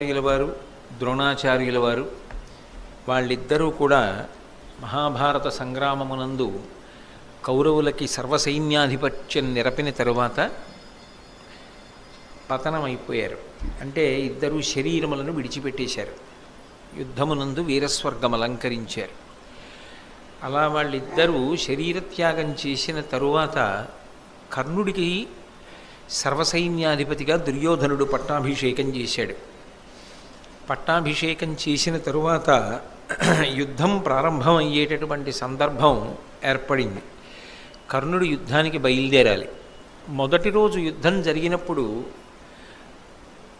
ఆచార్యుల వారు ద్రోణాచార్యుల వారు వాళ్ళిద్దరూ కూడా మహాభారత సంగ్రామమునందు కౌరవులకి సర్వసైన్యాధిపత్యం నిరపిన తరువాత పతనమైపోయారు. అంటే ఇద్దరు శరీరములను విడిచిపెట్టేశారు. యుద్ధమునందు వీరస్వర్గం అలంకరించారు. అలా వాళ్ళిద్దరూ శరీరత్యాగం చేసిన తరువాత కర్ణుడికి సర్వసైన్యాధిపతిగా దుర్యోధనుడు పట్టాభిషేకం చేశాడు. పట్టాభిషేకం చేసిన తరువాత యుద్ధం ప్రారంభమయ్యేటటువంటి సందర్భం ఏర్పడింది. కర్ణుడు యుద్ధానికి బయలుదేరాలి. మొదటి రోజు యుద్ధం జరిగినప్పుడు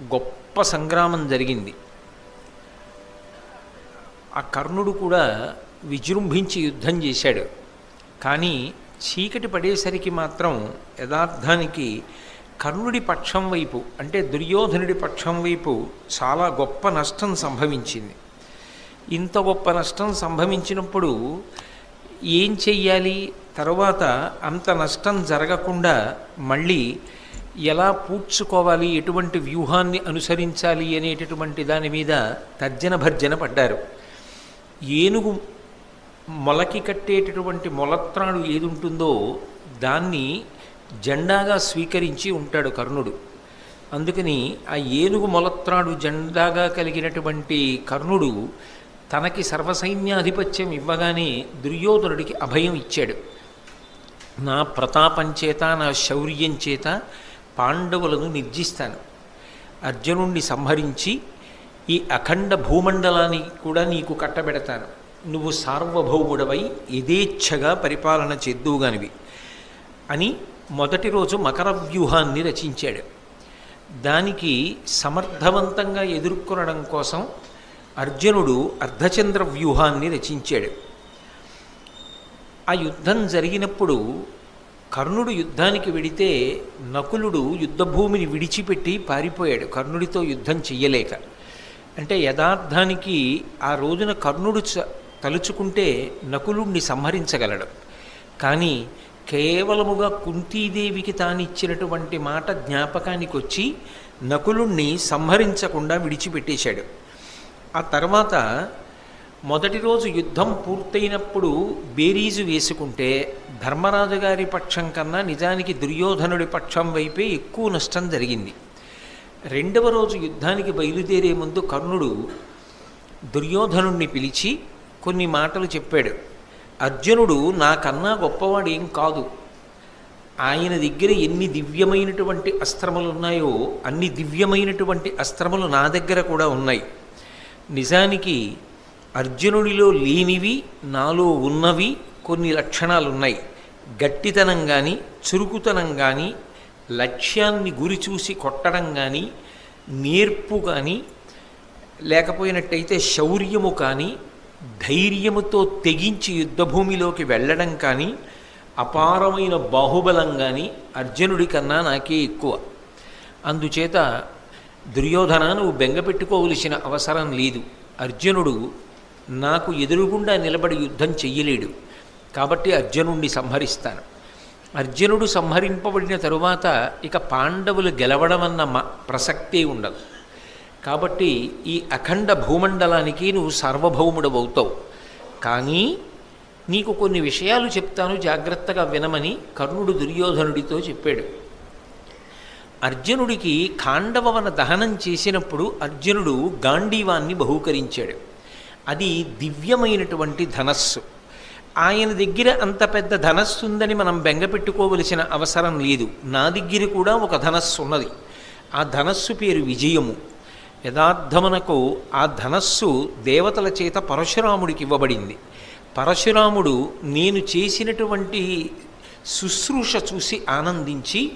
గొప్ప సంగ్రామం జరిగింది. ఆ కర్ణుడు కూడా విజృంభించి యుద్ధం చేశాడు. కానీ చీకటి పడేసరికి మాత్రం యథార్థానికి కర్ణుడి పక్షం వైపు అంటే దుర్యోధనుడి పక్షం వైపు చాలా గొప్ప నష్టం సంభవించింది. ఇంత గొప్ప నష్టం సంభవించినప్పుడు ఏం చెయ్యాలి? తర్వాత అంత నష్టం జరగకుండా మళ్ళీ ఎలా పూడ్చుకోవాలి? ఎటువంటి వ్యూహాన్ని అనుసరించాలి అనేటటువంటి దాని మీద తర్జన భర్జన పడ్డారు. ఏనుగు మొలకి కట్టేటటువంటి మొలత్రాడు ఏది ఉంటుందో దాన్ని జెండాగా స్వీకరించి ఉంటాడు కర్ణుడు. అందుకని ఆ ఏనుగు మొలత్రాడు జెండాగా కలిగినటువంటి కర్ణుడు తనకి సర్వసైన్యాధిపత్యం ఇవ్వగానే దుర్యోధనుడికి అభయం ఇచ్చాడు. నా ప్రతాపం చేత నా శౌర్యం చేత పాండవులను నిర్జిస్తాను. అర్జునుణ్ణి సంహరించి ఈ అఖండ భూమండలాన్ని కూడా నీకు కట్టబెడతాను. నువ్వు సార్వభౌముడవై యథేచ్ఛగా పరిపాలన చేద్దువుగానివి అని మొదటి రోజు మకర వ్యూహాన్ని రచించాడు. దానికి సమర్థవంతంగా ఎదుర్కొనడం కోసం అర్జునుడు అర్ధచంద్ర వ్యూహాన్ని రచించాడు. ఆ యుద్ధం జరిగినప్పుడు కర్ణుడు యుద్ధానికి వెడితే నకులుడు యుద్ధభూమిని విడిచిపెట్టి పారిపోయాడు. కర్ణుడితో యుద్ధం చెయ్యలేక. అంటే యథార్థానికి ఆ రోజున కర్ణుడు చ- తలుచుకుంటే నకులుణ్ణి సంహరించగలడు. కానీ కేవలముగా కుంతీదేవికి తానిచ్చినటువంటి మాట జ్ఞాపకానికి వచ్చి నకులుణ్ణి సంహరించకుండా విడిచిపెట్టేశాడు. ఆ తర్వాత మొదటి రోజు యుద్ధం పూర్తయినప్పుడు బేరీజు వేసుకుంటే ధర్మరాజు గారి పక్షం కన్నా నిజానికి దుర్యోధనుడి పక్షం వైపే ఎక్కువ నష్టం జరిగింది. రెండవ రోజు యుద్ధానికి బయలుదేరే ముందు కర్ణుడు దుర్యోధనుణ్ణి పిలిచి కొన్ని మాటలు చెప్పాడు. అర్జునుడు నాకన్నా గొప్పవాడు ఏం కాదు. ఆయన దగ్గర ఎన్ని దివ్యమైనటువంటి అస్త్రములు ఉన్నాయో అన్ని దివ్యమైనటువంటి అస్త్రములు నా దగ్గర కూడా ఉన్నాయి. నిజానికి అర్జునుడిలో లేనివి నాలో ఉన్నవి కొన్ని లక్షణాలు ఉన్నాయి గట్టితనం కానీ చురుకుతనం కానీ లక్ష్యాన్ని గురి చూసి కొట్టడం కానీ నేర్పు కానీ లేకపోయినట్టయితే శౌర్యము కానీ ధైర్యముతో తెగించి యుద్ధభూమిలోకి వెళ్ళడం కానీ అపారమైన బాహుబలం కానీ అర్జునుడి కన్నా నాకే ఎక్కువ. అందుచేత దుర్యోధన నువ్వు బెంగపెట్టుకోవలసిన అవసరం లేదు. అర్జునుడు నాకు ఎదురుగుండా నిలబడి యుద్ధం చెయ్యలేడు. కాబట్టి అర్జునుడిని సంహరిస్తాను. అర్జునుడు సంహరింపబడిన తరువాత ఇక పాండవులు గెలవడం అన్న ప్రసక్తే ఉండదు. కాబట్టి ఈ అఖండ భూమండలానికి నువ్వు సార్వభౌముడవవుతావు. కానీ నీకు కొన్ని విషయాలు చెప్తాను జాగ్రత్తగా వినమని కర్ణుడు దుర్యోధనుడితో చెప్పాడు. అర్జునుడికి ఖాండవవన దహనం చేసినప్పుడు అర్జునుడు గాంధీవాన్ని బహూకరించాడు. అది దివ్యమైనటువంటి ధనస్సు. ఆయన దగ్గర అంత పెద్ద ధనస్సు ఉందని మనం బెంగపెట్టుకోవలసిన అవసరం లేదు. నా దగ్గర కూడా ఒక ధనస్సు ఉన్నది ఆ ధనస్సు పేరు విజయము. యథార్థమునకు ఆ ధనస్సు దేవతల చేత పరశురాముడికి ఇవ్వబడింది. పరశురాముడు నేను చేసినటువంటి శుశ్రూష చూసి ఆనందించి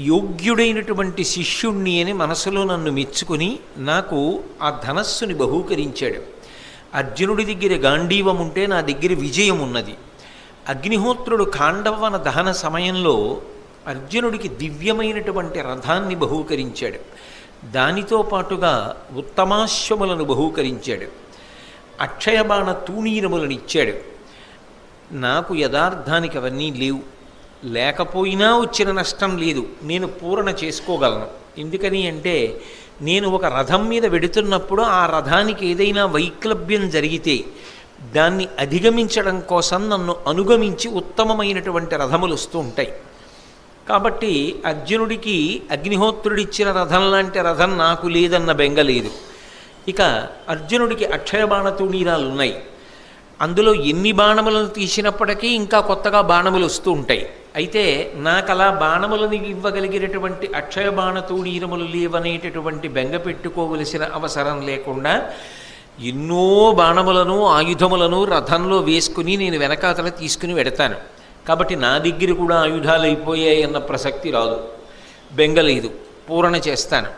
యోగ్యుడైనటువంటి శిష్యుణ్ణి అని మనసులో నన్ను మెచ్చుకొని నాకు ఆ ధనస్సుని బహూకరించాడు. అర్జునుడి దగ్గర గాంధీవం ఉంటే నా దగ్గర విజయం ఉన్నది. అగ్నిహోత్రుడు ఖాండవన దహన సమయంలో అర్జునుడికి దివ్యమైనటువంటి రథాన్ని బహూకరించాడు. దానితో పాటుగా ఉత్తమాశ్వములను బహూకరించాడు. అక్షయబాణ తూణీరములను ఇచ్చాడు. నాకు యథార్థానికి అవన్నీ లేవు. లేకపోయినా వచ్చిన నష్టం లేదు. నేను పూరణ చేసుకోగలను. ఎందుకని అంటే నేను ఒక రథం మీద వెడుతున్నప్పుడు ఆ రథానికి ఏదైనా వైక్లభ్యం జరిగితే దాన్ని అధిగమించడం కోసం నన్ను అనుగమించి ఉత్తమమైనటువంటి రథములు వస్తూ ఉంటాయి. కాబట్టి అర్జునుడికి అగ్నిహోత్రుడిచ్చిన రథం లాంటి రథం నాకు లేదన్న బెంగ లేదు. ఇక అర్జునుడికి అక్షయ బాణతూణీరాలు ఉన్నాయి. అందులో ఎన్ని బాణములను తీసినప్పటికీ ఇంకా కొత్తగా బాణములు వస్తూ ఉంటాయి. అయితే నాకు అలా బాణములను ఇవ్వగలిగినటువంటి అక్షయ బాణతూణీరములు లేవనేటటువంటి బెంగ పెట్టుకోవలసిన అవసరం లేకుండా ఎన్నో బాణములను ఆయుధములను రథంలో వేసుకుని నేను వెనకాతల తీసుకుని వెడతాను. కాబట్టి నా దగ్గర కూడా ఆయుధాలు అయిపోయాయి అన్న ప్రసక్తి రాదు. బెంగలేదు పూరణ చేస్తాను.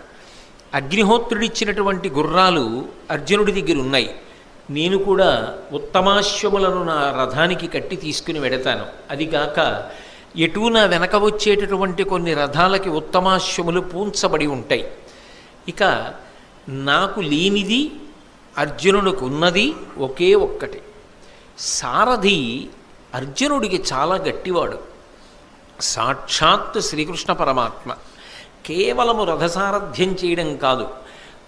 అగ్నిహోత్రుడిచ్చినటువంటి గుర్రాలు అర్జునుడి దగ్గర ఉన్నాయి. నేను కూడా ఉత్తమాశ్వములను నా రథానికి కట్టి తీసుకుని వెడతాను. అది కాక ఎటు నా వెనక వచ్చేటటువంటి కొన్ని రథాలకి ఉత్తమాశ్వములు పూంచబడి ఉంటాయి. ఇక నాకు లేనిది అర్జునుడికి ఉన్నది ఒకే ఒక్కటి. సారథి అర్జునుడికి చాలా గట్టివాడు. సాక్షాత్ శ్రీకృష్ణ పరమాత్మ. కేవలము రథసారథ్యం చేయడం కాదు.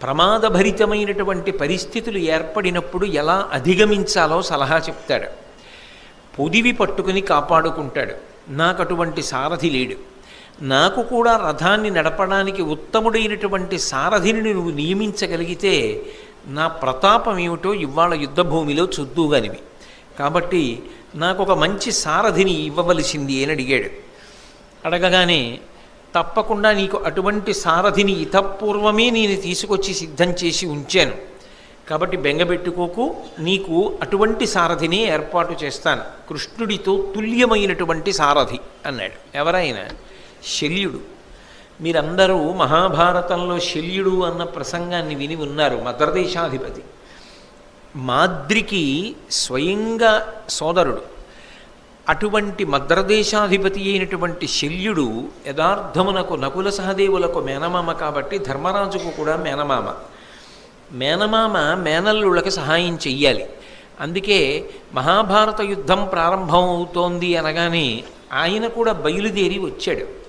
ప్రమాదభరితమైనటువంటి పరిస్థితులు ఏర్పడినప్పుడు ఎలా అధిగమించాలో సలహా చెప్తాడు. పొదివి పట్టుకుని కాపాడుకుంటాడు. నాకు అటువంటి సారథి లేడు. నాకు కూడా రథాన్ని నడపడానికి ఉత్తముడైనటువంటి సారథిని నువ్వు నియమించగలిగితే నా ప్రతాపం ఏమిటో ఇవాళ యుద్ధభూమిలో చూద్దుగానివి. కాబట్టి నాకు ఒక మంచి సారథిని ఇవ్వవలసింది అని అడిగాడు. అడగగానే తప్పకుండా నీకు అటువంటి సారథిని ఇతపూర్వమే నేను తీసుకొచ్చి సిద్ధం చేసి ఉంచాను. కాబట్టి బెంగబెట్టుకోకు నీకు అటువంటి సారథిని ఏర్పాటు చేస్తాను. కృష్ణుడితో తుల్యమైనటువంటి సారథి అన్నాడు. ఎవరైనా శల్యుడు. మీరందరూ మహాభారతంలో శల్యుడు అన్న ప్రసంగాన్ని విని ఉన్నారు మద్రదేశాధిపతి మాద్రికి స్వయంగా సోదరుడు. అటువంటి మద్రదేశాధిపతి అయినటువంటి శల్యుడు యథార్థమునకు నకుల సహదేవులకు మేనమామ కాబట్టి ధర్మరాజుకు కూడా మేనమామ. మేనమామ మేనల్లుళ్ళకి సహాయం చెయ్యాలి. అందుకే మహాభారత యుద్ధం ప్రారంభం అవుతోంది అనగానే ఆయన కూడా బయలుదేరి వచ్చాడు.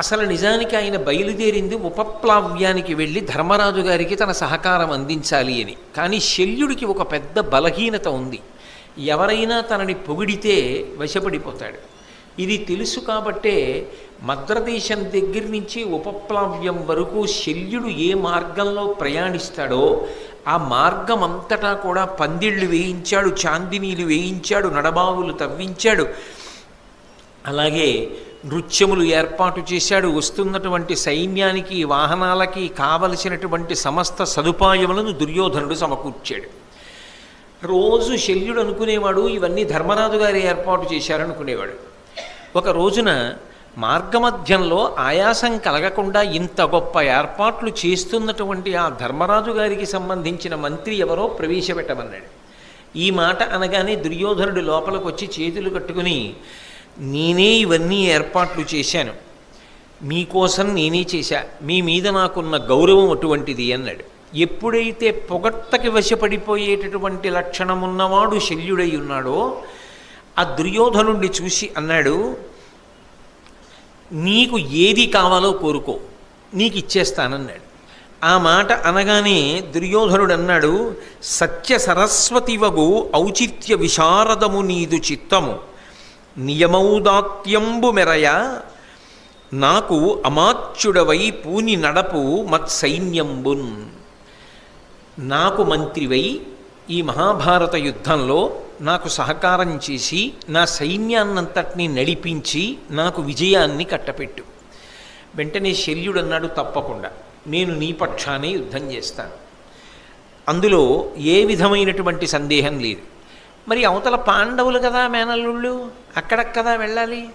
అసలు నిజానికి ఆయన బయలుదేరింది ఉపప్లావ్యానికి వెళ్ళి ధర్మరాజు గారికి తన సహకారం అందించాలి అని. కానీ శల్యుడికి ఒక పెద్ద బలహీనత ఉంది. ఎవరైనా తనని పొగిడితే వశపడిపోతాడు. ఇది తెలుసు కాబట్టే మద్రదేశం దగ్గర నుంచి ఉపప్లావ్యం వరకు శల్యుడు ఏ మార్గంలో ప్రయాణిస్తాడో ఆ మార్గం అంతటా కూడా పందిళ్ళు వేయించాడు చాందినీలు వేయించాడు నడబావులు తవ్వించాడు. అలాగే నృత్యములు ఏర్పాటు చేశాడు. వస్తున్నటువంటి సైన్యానికి వాహనాలకి కావలసినటువంటి సమస్త సదుపాయములను దుర్యోధనుడు సమకూర్చాడు. రోజు శల్యుడు అనుకునేవాడు ఇవన్నీ ధర్మరాజు గారు ఏర్పాటు చేశారనుకునేవాడు. ఒక రోజున మార్గమధ్యంలో ఆయాసం కలగకుండా ఇంత గొప్ప ఏర్పాట్లు చేస్తున్నటువంటి ఆ ధర్మరాజు గారికి సంబంధించిన మంత్రి ఎవరో ప్రవేశపెట్టమన్నాడు. ఈ మాట అనగానే దుర్యోధనుడు లోపలికి వచ్చి చేతులు కట్టుకుని నేనే ఇవన్నీ ఏర్పాట్లు చేశాను. మీకోసం నేనే చేశా. మీ మీద నాకున్న గౌరవం అటువంటిది అన్నాడు. ఎప్పుడైతే పొగట్టకి వశపడిపోయేటటువంటి లక్షణం ఉన్నవాడు శల్యుడై ఉన్నాడో ఆ దుర్యోధనుడిని చూసి అన్నాడు నీకు ఏది కావాలో కోరుకో. నీకు ఇచ్చేస్తానన్నాడు. ఆ మాట అనగానే దుర్యోధనుడు అన్నాడు సత్య సరస్వతివగు ఔచిత్య విశారదము నీదు చిత్తము. నియమౌదాత్యంబు మెరయ నాకు అమాత్యుడవై పూని నడపు మత్సైన్యంబున్. నాకు మంత్రివై ఈ మహాభారత యుద్ధంలో నాకు సహకారం చేసి నా సైన్యాన్నంతటినీ నడిపించి నాకు విజయాన్ని కట్టపెట్టు. వెంటనే శల్యుడు అన్నాడు తప్పకుండా. నేను నీ పక్షానే యుద్ధం చేస్తాను. అందులో ఏ విధమైనటువంటి సందేహం లేదు. మరి అవతల పాండవులు కదా మేనల్లుళ్ళు? అక్కడకు కదా వెళ్ళాలి?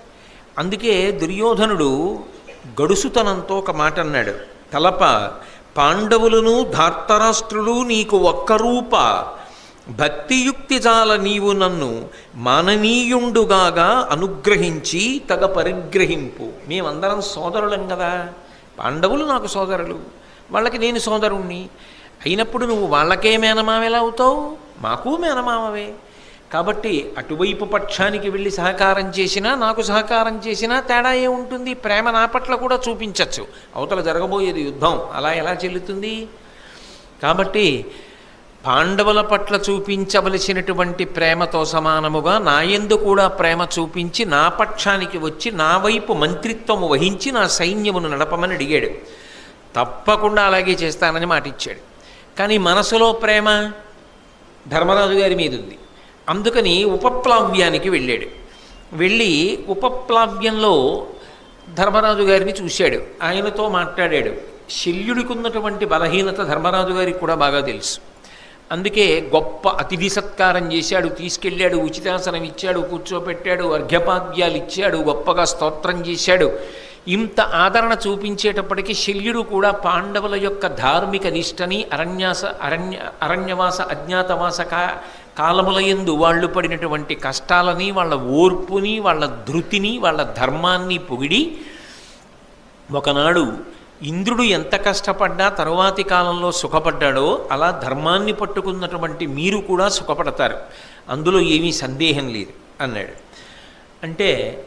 అందుకే దుర్యోధనుడు గడుసుతనంతో ఒక మాట అన్నాడు. తలప పాండవులను ధార్తరాష్ట్రులు నీకు ఒక్క రూప. భక్తియుక్తి జాల నీవు నన్ను మాననీయుండుగాగా అనుగ్రహించి తగ పరిగ్రహింపు. మేమందరం సోదరులం కదా. పాండవులు నాకు సోదరులు. వాళ్ళకి నేను సోదరుణ్ణి. అయినప్పుడు నువ్వు వాళ్ళకే మేనమావ ఎలా అవుతావు? మాకు మేనమామవే కాబట్టి అటువైపు పక్షానికి వెళ్ళి సహకారం చేసినా నాకు సహకారం చేసినా తేడా ఏముంటుంది ప్రేమ నా పట్ల కూడా చూపించవచ్చు అవతల జరగబోయేది యుద్ధం. అలా ఎలా చెల్లుతుంది? కాబట్టి పాండవుల పట్ల చూపించవలసినటువంటి ప్రేమతో సమానముగా నా యందు కూడా ప్రేమ చూపించి నా పక్షానికి వచ్చి నా వైపు మంత్రిత్వము వహించి నా సైన్యమును నడపమని అడిగాడు. తప్పకుండా అలాగే చేస్తానని మాటిచ్చాడు. కానీ మనసులో ప్రేమ ధర్మరాజు గారి మీద ఉంది అందుకని ఉపప్లావ్యానికి వెళ్ళాడు. వెళ్ళి ఉపప్లావ్యంలో ధర్మరాజు గారిని చూశాడు. ఆయనతో మాట్లాడాడు. శల్యుడికి ఉన్నటువంటి బలహీనత ధర్మరాజు గారికి కూడా బాగా తెలుసు. అందుకే గొప్ప అతిథి సత్కారం చేశాడు తీసుకెళ్ళాడు ఉచితాసనం ఇచ్చాడు కూర్చోపెట్టాడు అర్ఘ్యపాద్యాలు ఇచ్చాడు గొప్పగా స్తోత్రం చేశాడు. ఇంత ఆదరణ చూపించేటప్పటికీ శల్యుడు కూడా పాండవుల యొక్క ధార్మిక నిష్టని అరణ్యాస అరణ్య అరణ్యవాస అజ్ఞాతవాస కాలములయందు వాళ్ళు పడినటువంటి కష్టాలని వాళ్ళ ఓర్పుని వాళ్ళ ధృతిని వాళ్ళ ధర్మాన్ని పొగిడి ఒకనాడు ఇంద్రుడు ఎంత కష్టపడ్డా తరువాతి కాలంలో సుఖపడ్డాడో అలా ధర్మాన్ని పట్టుకున్నటువంటి మీరు కూడా సుఖపడతారు. అందులో ఏమీ సందేహం లేదు అన్నాడు. అంటే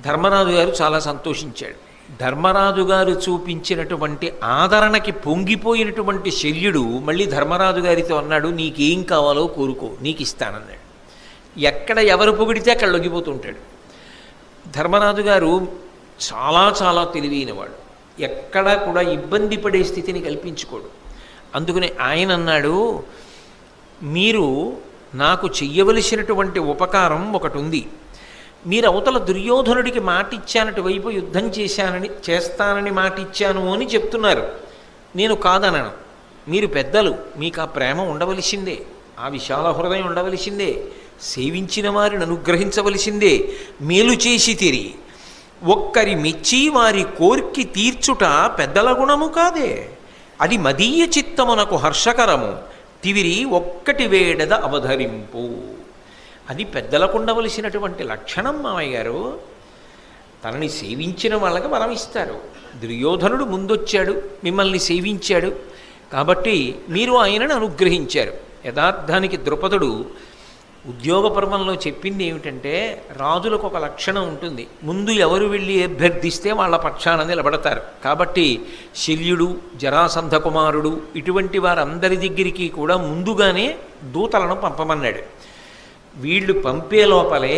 ధర్మరాజు గారు చాలా సంతోషించాడు. ధర్మరాజు గారు చూపించినటువంటి ఆదరణకి పొంగిపోయినటువంటి శల్యుడు మళ్ళీ ధర్మరాజు గారితో అన్నాడు నీకేం కావాలో కోరుకో నీకు ఇస్తానన్నాడు ఎక్కడ ఎవరు పొగిడితే అక్కడ లొంగిపోతుంటాడు. ధర్మరాజు గారు చాలా చాలా తెలివైనవాడు. ఎక్కడా కూడా ఇబ్బంది పడే స్థితిని కల్పించుకోడు. అందుకని ఆయన అన్నాడు మీరు నాకు చెయ్యవలసినటువంటి ఉపకారం ఒకటి ఉంది. మీరు అవతల దుర్యోధనుడికి మాట ఇచ్చానటి వైపు యుద్ధం చేశానని చేస్తానని మాట ఇచ్చాను అని చెప్తున్నారు. నేను కాదనను. మీరు పెద్దలు మీకు ఆ ప్రేమ ఉండవలసిందే. ఆ విశాల హృదయం ఉండవలసిందే. సేవించిన వారిని అనుగ్రహించవలసిందే. మేలు చేసి తిరి. ఒక్కరి మెచ్చి వారి కోర్కి తీర్చుట పెద్దల గుణము కాదే. అది మదీయ చిత్తమునకు హర్షకరము. తివిరి ఒక్కటి వేడద అవధరింపు. అది పెద్దలకు ఉండవలసినటువంటి లక్షణం మామయ్య గారు. తనని సేవించిన వాళ్ళకి వరం ఇస్తారు. దుర్యోధనుడు ముందొచ్చాడు మిమ్మల్ని సేవించాడు. కాబట్టి మీరు ఆయనను అనుగ్రహించారు. యథార్థానికి ద్రుపదుడు ఉద్యోగ పర్వంలో చెప్పింది ఏమిటంటే రాజులకు ఒక లక్షణం ఉంటుంది. ముందు ఎవరు వెళ్ళి అభ్యర్థిస్తే వాళ్ళ పక్షాన నిలబడతారు. కాబట్టి శల్యుడు జరాసంధ కుమారుడు ఇటువంటి వారందరి దగ్గరికి కూడా ముందుగానే దూతలను పంపమన్నాడు. వీళ్ళు పంపే లోపలే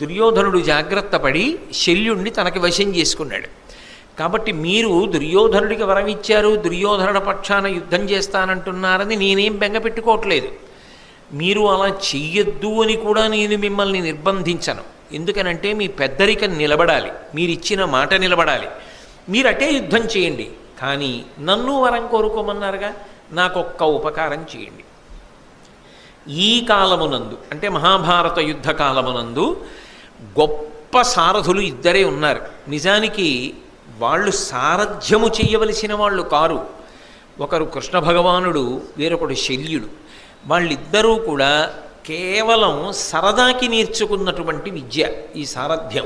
దుర్యోధనుడు జాగ్రత్త పడి శల్యుణ్ణి తనకి వశం చేసుకున్నాడు. కాబట్టి మీరు దుర్యోధనుడికి వరం ఇచ్చారు దుర్యోధనుడ పక్షాన యుద్ధం చేస్తానంటున్నారని నేనేం బెంగ పెట్టుకోవట్లేదు. మీరు అలా చెయ్యొద్దు అని కూడా నేను మిమ్మల్ని నిర్బంధించను. ఎందుకనంటే మీ పెద్దరికం నిలబడాలి మీరిచ్చిన మాట నిలబడాలి. మీరు అటే యుద్ధం చేయండి కానీ నన్ను వరం కోరుకోమన్నారుగా నాకొక్క ఉపకారం చేయండి. ఈ కాలమునందు అంటే మహాభారత యుద్ధ కాలమునందు గొప్ప సారథులు ఇద్దరే ఉన్నారు. నిజానికి వాళ్ళు సారథ్యము చేయవలసిన వాళ్ళు కారు. ఒకరు కృష్ణ భగవానుడు వేరొకడు శల్యుడు. వాళ్ళిద్దరూ కూడా కేవలం సరదాకి నేర్చుకున్నటువంటి విద్య ఈ సారథ్యం.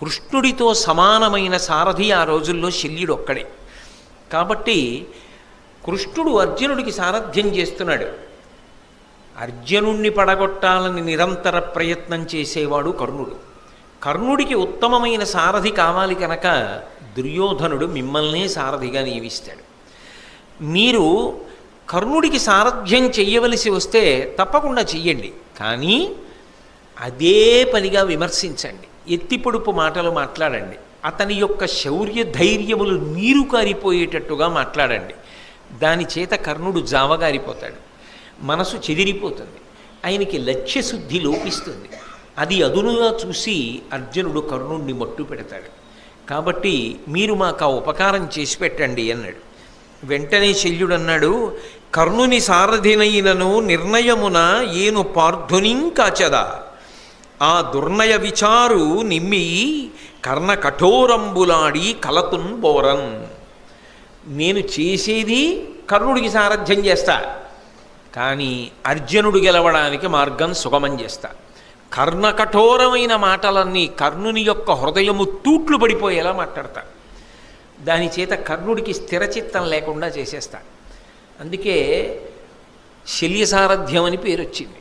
కృష్ణుడితో సమానమైన సారథి ఆ రోజుల్లో శల్యుడు ఒక్కడే కాబట్టి కృష్ణుడు అర్జునుడికి సారథ్యం చేస్తున్నాడు. అర్జునుణ్ణి పడగొట్టాలని నిరంతర ప్రయత్నం చేసేవాడు కర్ణుడు. కర్ణుడికి ఉత్తమమైన సారథి కావాలి కనుక దుర్యోధనుడు మిమ్మల్నే సారథిగా నియమిస్తాడు. మీరు కర్ణుడికి సారథ్యం చెయ్యవలసి వస్తే తప్పకుండా చెయ్యండి. కానీ అదే పనిగా విమర్శించండి. ఎత్తిపొడుపు మాటలు మాట్లాడండి. అతని యొక్క శౌర్య ధైర్యములు నీరు కారిపోయేటట్టుగా మాట్లాడండి. దాని చేత కర్ణుడు జావగారిపోతాడు. మనసు చెదిరిపోతుంది. ఆయనకి లక్ష్యశుద్ధి లోపిస్తుంది. అది అదునుగా చూసి అర్జునుడు కర్ణుడిని మట్టు పెడతాడు. కాబట్టి మీరు మాకు ఆ ఉపకారం చేసి పెట్టండి అన్నాడు. వెంటనే శల్యుడు అన్నాడు కర్ణుని సారథినైనను నిర్ణయమున ఏను పార్థునింకాచదా ఆ దుర్ణయ విచారు నిమ్మి కర్ణ కఠోరంబులాడి కలతున్ బోరన్. నేను చేసేది కర్ణుడికి సారథ్యం చేస్తా. కానీ అర్జునుడు గెలవడానికి మార్గం సుగమం చేస్తా. కర్ణ కఠోరమైన మాటలన్నీ కర్ణుని యొక్క హృదయము తూట్లు పడిపోయేలా మాట్లాడతా. దాని చేత కర్ణుడికి స్థిరచిత్తం లేకుండా చేసేస్తా. అందుకే శల్యసారథ్యం అని పేరు వచ్చింది